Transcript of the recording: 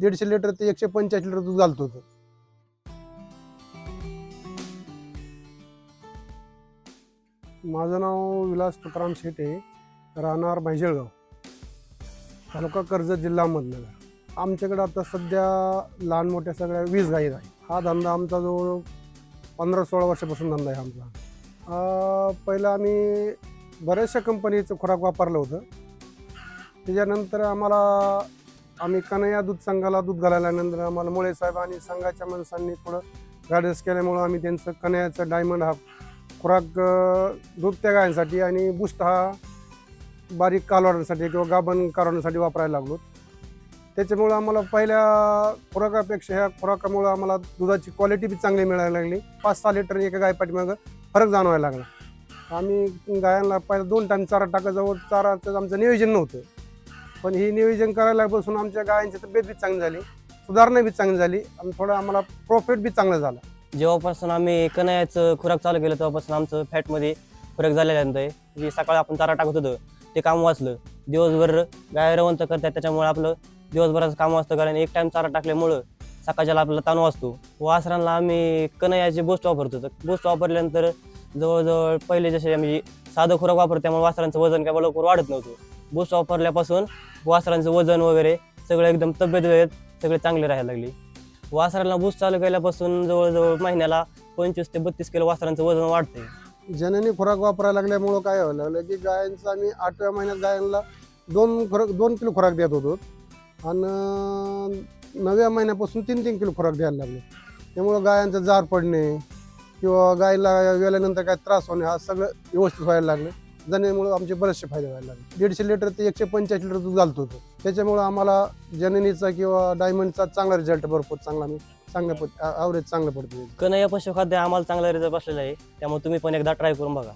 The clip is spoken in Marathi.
दीडशे लिटर ते एकशे पंच्याऐंशी लिटर दूध घालतो तो. माझं नाव विलास तुकाराम शेटे राहणार भायजळगाव तालुका कर्जत जिल्हा अहमदनगर. आमच्याकडे आता सध्या लहान मोठ्या सगळ्या वीस गाई आहे हा धंदा आमचा जवळ पंधरा सोळा वर्षापासून धंदा आहे आमचा. पहिलं आम्ही बऱ्याचशा कंपनीचं खुराक वापरलं होतं. त्याच्यानंतर आम्हाला आम्ही कन्हैया दूध संघाला दूध घालायला नंतर आम्हाला मुळे साहेब आणि संघाच्या माणसांनी थोडं गायडन्स केल्यामुळं आम्ही त्यांचं कन्हैयाचं डायमंड हा खुराक दूध त्या गायांसाठी आणि बुस्ट हा बारीक कालवण्यासाठी किंवा गाभण कालवण्यासाठी वापरायला लागलो. त्याच्यामुळं आम्हाला पहिल्या खुराकापेक्षा ह्या खुराकामुळं आम्हाला दुधाची क्वालिटी बी चांगली मिळायला लागली. पाच सहा लिटर एका गाय पाठीमागं फरक जाणवायला लागला. आम्ही गायांना पहिला दोन टाईम चारा टाकाजवळ चाराचं आमचं नियोजन नव्हतं. पण ही नियोजन करायला बसून आमच्या गायांची तब्येत बी चांगली झाली सुधारणा बी चांगली झाली आणि थोडं आम्हाला प्रॉफिट बी चांगलं झालं. जेव्हापासून आम्ही कन्याचं खुराक चालू केलं तेव्हापासून आमचं फॅटमध्ये फरक झालेला आहे. जे सकाळी आपण चारा टाकत होतो ते काम वाचलं. दिवसभर गाय रवंत करतात त्याच्यामुळे आपलं दिवसभराचं काम वाचतं कारण एक टाइम चारा टाकल्यामुळं सकाळच्याला आपला ताण वाचतो. वासरांना आम्ही कनयाचे बोस्ट वापरतो. तर बोस्ट वापरल्यानंतर जवळजवळ पहिले जसे आम्ही साधं खुराक वापरतो त्यामुळे वासरांचं वजन काय लवकर वाढत नव्हतं. बोस्ट वापरल्यापासून वासरांचं वजन वगैरे सगळं एकदम तब्येत वगैरे सगळे चांगले राहायला लागली. वासरांना बूस्ट चालू केल्यापासून जवळजवळ महिन्याला पंचवीस ते बत्तीस किलो वासरांचं वजन वाढते. जननी खुराक वापरायला लागल्यामुळं काय व्हायला लागलं की गायांचं आम्ही आठव्या महिन्यात गायांना दोन खुराक दोन किलो खुराक देत होतो. आणि नवव्या महिन्यापासून तीन तीन किलो खुराक द्यायला लागले. त्यामुळं गायांचं जार पडणे किंवा गायला गेल्यानंतर काय त्रास होणे हा सगळं व्यवस्थित व्हायला लागलं. जनेमुळं आमचे बरेचसे फायदे व्हायला लागले. दीडशे लिटर ते एकशे पंच्याऐंशी लिटर दूध घालतो होतो. त्याच्यामुळं आम्हाला जननीचा किंवा डायमंडचा चांगला रिझल्ट भरपूर चांगला म्हणजे आम्ही चांगल्या पड ॲव्हरेज चांगलं पडतो कन्हैया पशुखाद्य आम्हाला चांगला रिझल्ट बसलेला आहे. त्यामुळे तुम्ही पण एकदा ट्राय करून बघा.